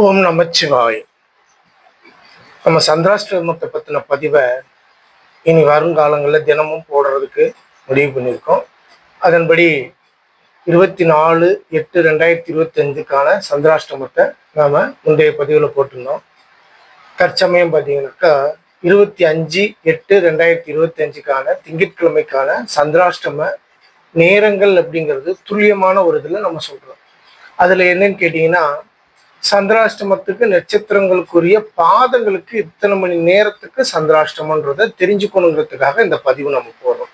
ஓம் நமச்சிவாய். நம்ம சந்திராஷ்டிரமத்தை பற்றின பதிவை இனி வருங்காலங்களில் தினமும் போடுறதுக்கு முடிவு பண்ணியிருக்கோம். அதன்படி இருபத்தி நாலு எட்டு ரெண்டாயிரத்தி இருபத்தஞ்சுக்கான சந்திராஷ்டிரமத்தை நாம் முந்தைய பதிவில் போட்டிருந்தோம். தற்சமயம் பார்த்தீங்கன்னாக்கா இருபத்தி அஞ்சு எட்டு ரெண்டாயிரத்தி இருபத்தஞ்சுக்கான திங்கட்கிழமைக்கான சந்திராஷ்டம நேரங்கள் அப்படிங்கிறது துல்லியமான ஒரு இதில் நம்ம சொல்கிறோம் அதில் என்னன்னு கேட்டிங்கன்னா சந்திராஷ்டமத்துக்கு நட்சத்திரங்களுக்குரிய பாதங்களுக்கு இத்தனை மணி நேரத்துக்கு சந்திராஷ்டமன்றதை தெரிஞ்சுக்கணுங்கிறதுக்காக இந்த பதிவு நம்ம போடுறோம்.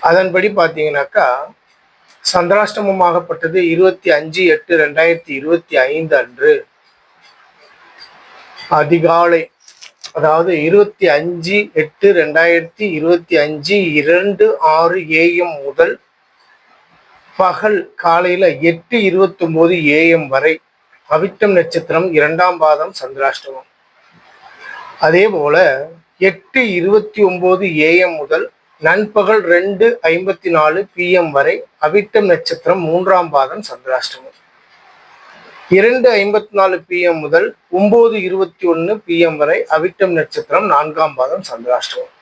அதன்படி பார்த்தீங்கன்னாக்கா சந்திராஷ்டமமாகப்பட்டது இருபத்தி அஞ்சு எட்டு ரெண்டாயிரத்தி இருபத்தி ஐந்து அன்று. அதிகாலை அதாவது இருபத்தி அஞ்சு எட்டு ரெண்டாயிரத்தி இருபத்தி அஞ்சு இரண்டு ஆறு ஏஎம் முதல் பகல் காலையில எட்டு இருபத்தொம்போது ஏஎம் வரை அவிட்டம் நட்சத்திரம் இரண்டாம் பாதம் சந்திராஷ்டமம். அதே போல எட்டு இருபத்தி ஒன்பது ஏஎம் முதல் நண்பகல் ரெண்டு ஐம்பத்தி நாலு பிஎம் வரை அவிட்டம் நட்சத்திரம் மூன்றாம் பாதம் சந்திராஷ்டமம். இரண்டு ஐம்பத்தி நாலு பிஎம் முதல் ஒன்பது இருபத்தி ஒன்று பிஎம் வரை அவிட்டம் நட்சத்திரம் நான்காம் பாதம் சந்திராஷ்டமம்.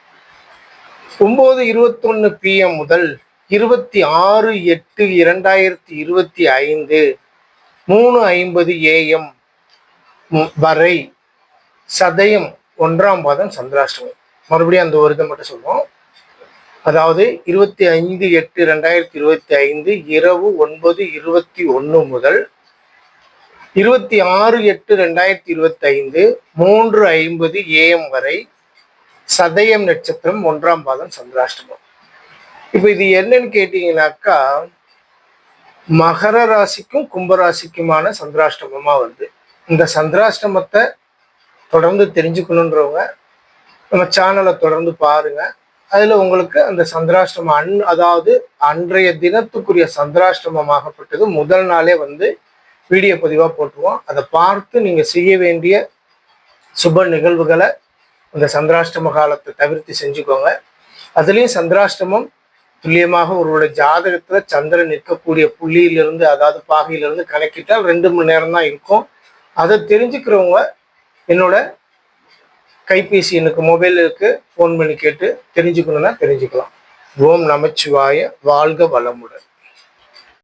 ஒன்பது இருபத்தி ஒன்று பிஎம் முதல் இருபத்தி ஆறு எட்டு இரண்டாயிரத்தி இருபத்தி ஐந்து மூணு ஐம்பது ஏஎம் வரை சதயம் ஒன்றாம் பாதம் சந்திராஷ்டமம் மறுபடியும் அந்த ஒரு இதை மட்டும் சொல்லுவோம். அதாவது இருபத்தி ஐந்து எட்டு ரெண்டாயிரத்தி இருபத்தி ஐந்து இரவு ஒன்பது இருபத்தி ஒன்று முதல் இருபத்தி ஆறு எட்டு ரெண்டாயிரத்தி இருபத்தி ஐந்து மூன்று ஐம்பது ஏஎம் வரை சதயம் நட்சத்திரம் ஒன்றாம் பாதம் சந்திராஷ்டமம். இப்போ இது என்னன்னு கேட்டீங்கன்னாக்கா மகர ராசிக்கும் கும்பராசிக்குமான சந்திராஷ்டமமாக வருது. இந்த சந்திராஷ்டமத்தை தொடர்ந்து தெரிஞ்சுக்கணுன்றவங்க நம்ம சேனலை தொடர்ந்து பாருங்க. அதில் உங்களுக்கு அந்த சந்திராஷ்டமம் அன் அதாவது அன்றைய தினத்துக்குரிய சந்திராஷ்டமமாகப்பட்டது. முதல் நாளே வந்து வீடியோ பதிவாக போட்டுருவோம். அதை பார்த்து நீங்கள் செய்ய வேண்டிய சுப நிகழ்வுகளை இந்த சந்திராஷ்டம காலத்தை தவிர்த்து செஞ்சுக்கோங்க. அதுலேயும் சந்திராஷ்டமம் துல்லியமாக ஒருவருடைய ஜாதகத்துல சந்திரன் நிற்கக்கூடிய புள்ளியிலிருந்து அதாவது பாகையிலிருந்து கணக்கிட்டால் ரெண்டு மணி நேரம் தான் இருக்கும். அதை தெரிஞ்சுக்கிறவங்க என்னோட கைபேசி எனக்கு மொபைல் இருக்கு ஃபோன் பண்ணி கேட்டு தெரிஞ்சுக்கணும்னா தெரிஞ்சுக்கலாம். ஓம் நமச்சிவாய வாழ்க வளமுடன்.